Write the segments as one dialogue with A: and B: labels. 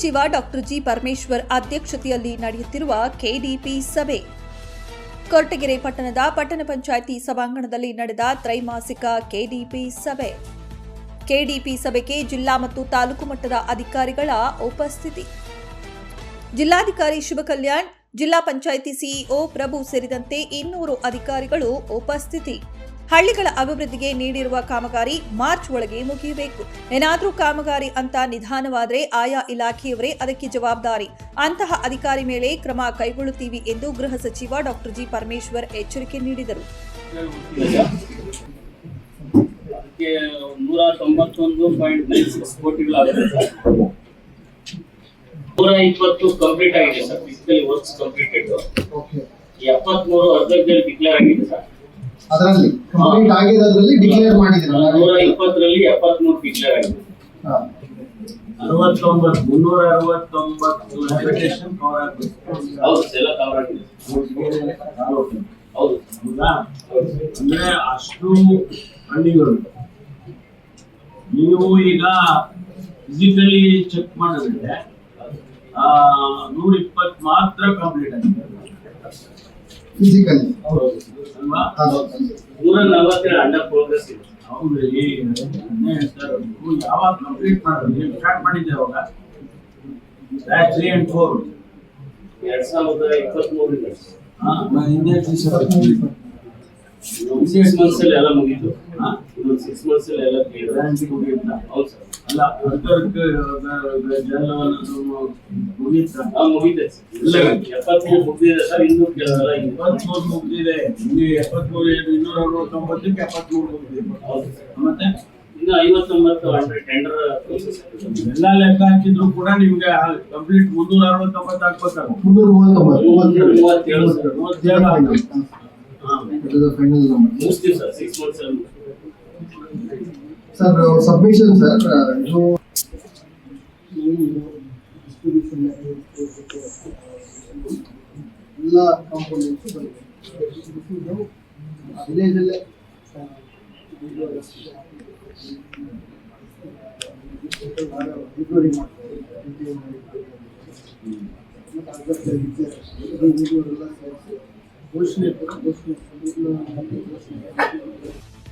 A: ಸಚಿವ doctor G Parameshwar ಅಧ್ಯಕ್ಷತೆಯಲ್ಲಿ ನಡೆಯುತ್ತಿರುವ ಕೆಡಿಪಿ ಸಭೆ. ಕೊರಟಗೆರೆ ಪಟ್ಟಣದ ಪಟ್ಟಣ ಪಂಚಾಯಿತಿ ಸಭಾಂಗಣದಲ್ಲಿ ನಡೆದ ತ್ರೈಮಾಸಿಕ ಕೆಡಿಪಿ ಸಭೆ. ಕೆಡಿಪಿ ಸಭೆಗೆ ಜಿಲ್ಲಾ ಮತ್ತು ತಾಲೂಕು ಮಟ್ಟದ ಅಧಿಕಾರಿಗಳ ಉಪಸ್ಥಿತಿ. ಜಿಲ್ಲಾಧಿಕಾರಿ ಶುಭ ಕಲ್ಯಾಣ್ ಜಿಲ್ಲಾ ಪಂಚಾಯಿತಿ ಸಿಇಒ ಪ್ರಭು ಸೇರಿದಂತೆ ಇನ್ನೂರು ಅಧಿಕಾರಿಗಳು ಉಪಸ್ಥಿತಿ. ಹಳ್ಳಿಗಳ ಅಭಿವೃದ್ಧಿಗೆ ನೀಡಿರುವ ಕಾಮಗಾರಿ ಮಾರ್ಚ್ ಒಳಗೆ ಮುಗಿಯಬೇಕು. ಏನಾದರೂ ಕಾಮಗಾರಿ ಅಂತ ನಿಧಾನವಾದರೆ ಆಯಾ ಇಲಾಖೆಯವರೇ ಅದಕ್ಕೆ ಜವಾಬ್ದಾರಿ. ಅಂತಹ ಅಧಿಕಾರಿ ಮೇಲೆ ಕ್ರಮ ಕೈಗೊಳ್ಳುತ್ತೀವಿ ಎಂದು ಗೃಹ ಸಚಿವ ಡಾಕ್ಟರ್ ಜಿ. ಪರಮೇಶ್ವರ್ ಎಚ್ಚರಿಕೆ ನೀಡಿದರು.
B: ಅದಕ್ಕೆ ನೂರ ತೊಂಬತ್ತೊಂದು ಪಾಯಿಂಟ್ ನೈನ್ ಸಿಕ್ಸ್ ಕೋಟಿಗಳಾಗುತ್ತೆ. ಸರ್ ನೂರ ಇಪ್ಪತ್ತು ಕಂಪ್ಲೀಟ್ ಆಗಿದೆ ಸರ್ ಫಿಸಿಕಲಿ ವರ್ಕ್ಸ್ ಕಂಪ್ಲೀಟೆಡ್ ಎಪ್ಪತ್ಮೂರು ಅರ್ಧದಲ್ಲಿ ಡಿಕ್ಲೇರ್ ಆಗಿದೆ ಸರ್.
C: ಅದರಲ್ಲಿ ಕಂಪ್ಲೀಟ್ ಆಗಿರೋದ್ರಲ್ಲಿ ಡಿಕ್ಲೇರ್ ಮಾಡಿದ್ದೀರಲ್ಲ
B: ನೂರ ಇಪ್ಪತ್ತರಲ್ಲಿ ಎಪ್ಪತ್ಮೂರು ಡಿಕ್ಲೇರ್ ಆಗಿದೆ.
D: ಅರವತ್ತೊಂಬತ್ತು ಮುನ್ನೂರ ಅರವತ್ತೊಂಬತ್ತು ಅಪ್ಲಿಕೇಶನ್ ಕವರ್ ಆಗ್ಬೇಕು
B: ಹೌದು ಎಲ್ಲ ಕವರ್ ಆಗಿದೆ. ಹೌದು.
D: ಹೌದಾ? ಅಂದ್ರೆ ಅಷ್ಟು ಹಳ್ಳಿಗಳು. ನೀವು ಈಗ ಫಿಸಿಕಲಿ ಚೆಕ್ ಮಾಡಿದ್ರೆ ಆ ನೂರ ಇಪ್ಪತ್ತು ಮಾತ್ರ ಕಂಪ್ಲೀಟ್ ಆಗಿದೆ.
C: ಫಿಸಿಕಲಿ
B: ನೂರ ನಲವತ್ತೇಳು ಅಂಡರ್ ಪ್ರೋಗ್ರೆಸ್ ಇದೆ.
D: ಹೌದು ಈ ಅದನ್ನೇ ಹೇಳ್ತಾರೆ ನೀವು ಯಾವಾಗ ಕಂಪ್ಲೀಟ್ ಮಾಡಿದ್ರಿ ಸ್ಟಾರ್ಟ್ ಮಾಡಿದ್ದೆ ಅವಾಗ? ಬ್ಯಾಚ್ ತ್ರೀ ಅಂಡ್ ಫೋರ್
B: ಎರಡ್ ಸಾವಿರದ ಇಪ್ಪತ್ಮೂರು ಇದೆ
D: ಹಿಂದೆ
B: ಸಿಕ್ಸ್ ಮಂತ್ಸ್ ಅಲ್ಲಿ ಎಲ್ಲ ಮುಗೀತು? ಇನ್ನೊಂದು ಸಿಕ್ಸ್ ಮಂತ್ಸ್ ಅಲ್ಲಿ ಎಲ್ಲ
D: ಮುಗಿಯುತ್ತಾ?
B: ಹೌದು ಸರ್.
D: ಅಲ್ಲ.
B: ಎಪ್ಪತ್ಮೂರು ಮುಗಿದಿದೆ ಸರ್ ಇನ್ನೂ ಕೆಲವೆಲ್ಲ
D: ಮುಗಿದಿದೆ. ಇನ್ನು ಎಪ್ಪತ್ಮೂರು ಏನು ಇನ್ನೂರ ಅರವತ್ತೊಂಬತ್ತಕ್ಕೆ ಎಪ್ಪತ್ಮೂರು ಮುಗಿದಿದೆ.
B: ಹೌದು ಸರ್.
D: ಮತ್ತೆ?
B: ಇನ್ನು ಐವತ್ತೊಂಬತ್ತು ಟೆಂಡರ್ ಪ್ರೊಸೆಸ್
D: ಎಲ್ಲ ಲೆಕ್ಕ ಹಾಕಿದ್ರು ಕೂಡ ನಿಮ್ಗೆ ಕಂಪ್ಲೀಟ್ ಮುನ್ನೂರ ಅರವತ್ತೊಂಬತ್ತು ಹಾಕ್ಬೇಕಾಗುತ್ತೆ
C: ಮುನ್ನೂರ ಮೂವತ್ತೊಂಬತ್ತು
B: ಮೂವತ್ತೇಳು. ಸರ್.
D: ಹಾ.
C: ಫೈನಲ್ ನಂಬರ್
B: ಮುಗಿಸ್ತೀವಿ ಸರ್ ಸಿಕ್ಸ್ ಮಂತ್ಸ್ ಅಲ್ಲಿ
C: ಸರ್ ಸಬ್ಮಿಷನ್ ಸರ್ ಇದು ಎಲ್ಲ ಕಾಂಪೋನೆಂಟ್ಸ್ ವಿಲೇಜಲ್ಲೇ ರಿಕವರಿ ಮಾಡ್ತಾರೆ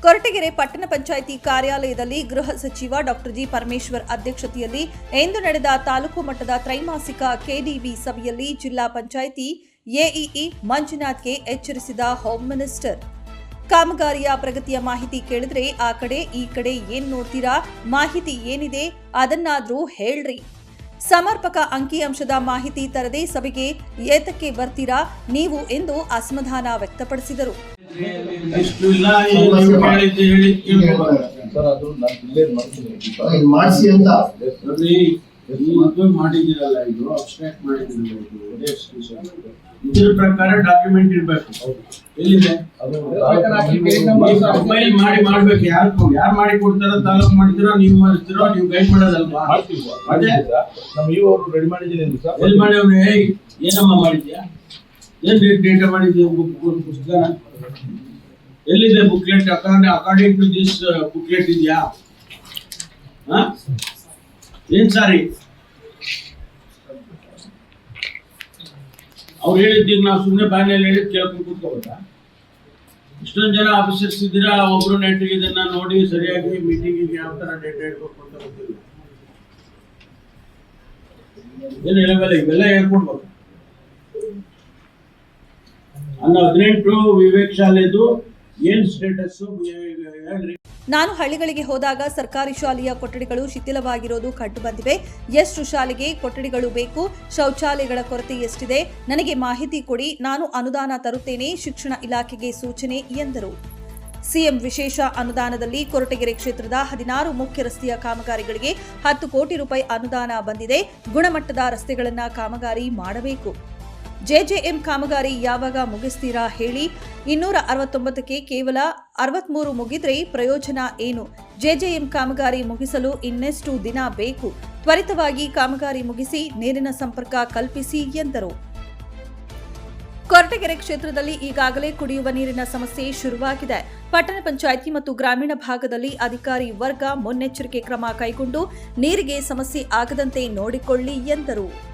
A: ಕೊರಟಗೆರೆ ಪಟ್ಟಣ ಪಂಚಾಯಿತಿ ಕಾರ್ಯಾಲಯದಲ್ಲಿ ಗೃಹ ಸಚಿವ ಡಾಕ್ಟರ್ ಜಿ ಪರಮೇಶ್ವರ್ ಅಧ್ಯಕ್ಷತೆಯಲ್ಲಿ ಇಂದು ನಡೆದ ತಾಲೂಕು ಮಟ್ಟದ ತ್ರೈಮಾಸಿಕ ಕೆಡಿವಿ ಸಭೆಯಲ್ಲಿ ಜಿಲ್ಲಾ ಪಂಚಾಯಿತಿ ಎಇಇ ಮಂಜುನಾಥ್ಗೆ ಎಚ್ಚರಿಸಿದ ಹೋಮ್ ಮಿನಿಸ್ಟರ್. ಕಾಮಗಾರಿಯ ಪ್ರಗತಿಯ ಮಾಹಿತಿ ಕೇಳಿದ್ರೆ ಆ ಕಡೆ ಈ ಕಡೆ ಏನ್ ನೋಡ್ತೀರಾ? ಮಾಹಿತಿ ಏನಿದೆ? ಅದನ್ನಾದ್ರೂ ಹೇಳ್ರಿ. ಸಮರ್ಪಕ ಅಂಕಿಅಂಶದ ಮಾಹಿತಿ ತರದೆ ಸಭೆಗೆ ಏತಕ್ಕೆ ಬರ್ತೀರಾ ನೀವು ಎಂದು ಅಸಮಾಧಾನ ವ್ಯಕ್ತಪಡಿಸಿದರು.
D: ಮಾಡಿದಿರಲ್ಲ ಇದು ಅಬ್ಸ್ಟ್ರಾಕ್ಟ್ ಮಾಡಿದಿರಲ್ಲ ಇದು. ಇದ್ರ ಪ್ರಕಾರ ಡಾಕ್ಯುಮೆಂಟ್ ಇರ್ಬೇಕು. ಎಲ್ಲಿದೆ? ಫೈಲ್ ಮಾಡಿ ಮಾಡ್ಬೇಕು. ಯಾರು ಯಾರು ಮಾಡಿ ಕೊಡ್ತಾರೋ ತಾಲೂಕು ಮಾಡಿದಿರೋ ನೀವು ಮಾಡಿದ್ರೋ ನೀವು ಗೈಡ್ ಮಾಡೋದಲ್ವಾ? ಅದೇ.
E: ನಮ್ಮ ಇವು ಅವರು ರೆಡಿ ಮಾಡಿದ್ದೀನಿ ಸರ್.
D: ಎಲ್ಲಿ ಮಾಡ್ಯವ್ರೆ ಏನಮ್ಮ ಮಾಡಿದ್ಯಾ? ಏನ್ ಡೇಟ್ ಡೇಟ ಮಾಡಿದ್ಯಾ? ಬುಕ್ ಪುಸ್ತಕನ? ಎಲ್ಲಿದೆ booklet according to this booklet ಇದೆಯಾ? ಹಾ? ಏನ್ ಸಾರಿ? ಅವ್ರು ಹೇಳಿದ್ದೀವಿ ನಾವು ಸುಮ್ಮನೆ ಬಾಯಲ್ಲಿ ಹೇಳಿದ್ ಕೇಳ್ಕೊಂಡು ಕೂತ್ಕೋಬೋದಾ ಇಷ್ಟೊಂದು ಜನ ಆಫೀಸರ್ಸ್ ಇದ್ದೀರಾ ಒಬ್ರು ನೆಟ್ಟಿಗೆ ಇದನ್ನ ನೋಡಿ ಸರಿಯಾಗಿ ಮೀಟಿಂಗಿಗೆ ಯಾವ ತರ ಡೇಟ್ ಹೇಳ್ಬೇಕು ಅಂತ ಗೊತ್ತಿಲ್ಲ. ಏನು ಇವೆಲ್ಲ ಇವೆಲ್ಲ ಹೇಳ್ಕೊಡ್ಬೇಕು. ಅನ್ನೋ ಹದಿನೆಂಟು ವಿವೇಕ್ ಶಾಲೆದು ಏನ್ ಸ್ಟೇಟಸ್ ಹೇಳ್ರಿ
A: ನಾನು ಹಳ್ಳಿಗಳಿಗೆ ಹೋದಾಗ ಸರ್ಕಾರಿ ಶಾಲೆಯ ಕೊಠಡಿಗಳು ಶಿಥಿಲವಾಗಿರೋದು ಕಂಡುಬಂದಿವೆ ಎಷ್ಟು ಶಾಲೆಗೆ ಕೊಠಡಿಗಳು ಬೇಕು, ಶೌಚಾಲಯಗಳ ಕೊರತೆ ಎಷ್ಟಿದೆ? ನನಗೆ ಮಾಹಿತಿ ಕೊಡಿ, ನಾನು ಅನುದಾನ ತರುತ್ತೇನೆ, ಶಿಕ್ಷಣ ಇಲಾಖೆಗೆ ಸೂಚನೆ ಎಂದರು. ಸಿಎಂ ವಿಶೇಷ ಅನುದಾನದಲ್ಲಿ ಕೊರಟಗೆರೆ ಕ್ಷೇತ್ರದ ಹದಿನಾರು ಮುಖ್ಯ ರಸ್ತೆಯ ಕಾಮಗಾರಿಗಳಿಗೆ ಹತ್ತು ಕೋಟಿ ರೂಪಾಯಿ ಅನುದಾನ ಬಂದಿದೆ. ಗುಣಮಟ್ಟದ ರಸ್ತೆಗಳನ್ನು ಕಾಮಗಾರಿ ಮಾಡಬೇಕು. ಜೆಜೆಎಂ ಕಾಮಗಾರಿ ಯಾವಾಗ ಮುಗಿಸ್ತೀರಾ ಹೇಳಿ ಇನ್ನೂರ ಅರವತ್ತೊಂಬತ್ತಕ್ಕೆ ಕೇವಲ ಅರವತ್ಮೂರು ಮುಗಿದ್ರೆ ಪ್ರಯೋಜನ ಏನು? ಜೆಜೆಎಂ ಕಾಮಗಾರಿ ಮುಗಿಸಲು ಇನ್ನೆಷ್ಟು ದಿನ ಬೇಕು? ತ್ವರಿತವಾಗಿ ಕಾಮಗಾರಿ ಮುಗಿಸಿ ನೀರಿನ ಸಂಪರ್ಕ ಕಲ್ಪಿಸಿ ಎಂದರು. ಕೊರಟಗೆರೆ ಕ್ಷೇತ್ರದಲ್ಲಿ ಈಗಾಗಲೇ ಕುಡಿಯುವ ನೀರಿನ ಸಮಸ್ಯೆ ಶುರುವಾಗಿದೆ. ಪಟ್ಟಣ ಪಂಚಾಯಿತಿ ಮತ್ತು ಗ್ರಾಮೀಣ ಭಾಗದಲ್ಲಿ ಅಧಿಕಾರಿ ವರ್ಗ ಮುನ್ನೆಚ್ಚರಿಕೆ ಕ್ರಮ ಕೈಗೊಂಡು ನೀರಿಗೆ ಸಮಸ್ಯೆ ಆಗದಂತೆ ನೋಡಿಕೊಳ್ಳಿ ಎಂದರು.